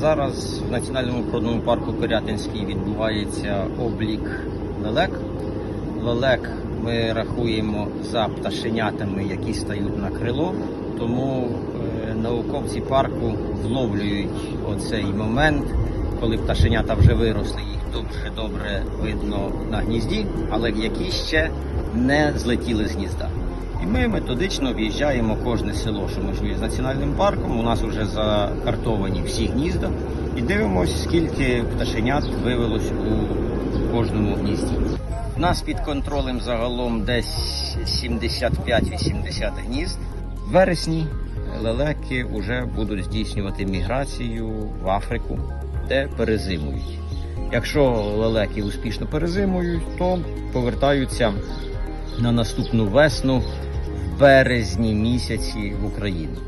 Зараз в Національному природному парку Пирятинський відбувається облік лелек. Лелек ми рахуємо за пташенятами, які стають на крило. Тому е, науковці парку вловлюють оцей момент, коли пташенята вже виросли, їх дуже добре видно на гнізді, але які ще не злетіли з гнізда. І ми методично в'їжджаємо кожне село, що межує з національним парком. У нас вже закартовані всі гнізда, і дивимося, скільки пташенят вивелось у кожному гнізді. У нас під контролем загалом десь 75-80 гнізд. В вересні лелеки вже будуть здійснювати міграцію в Африку, де перезимують. Якщо лелеки успішно перезимують, то повертаються на наступну весну березні місяці в Україну.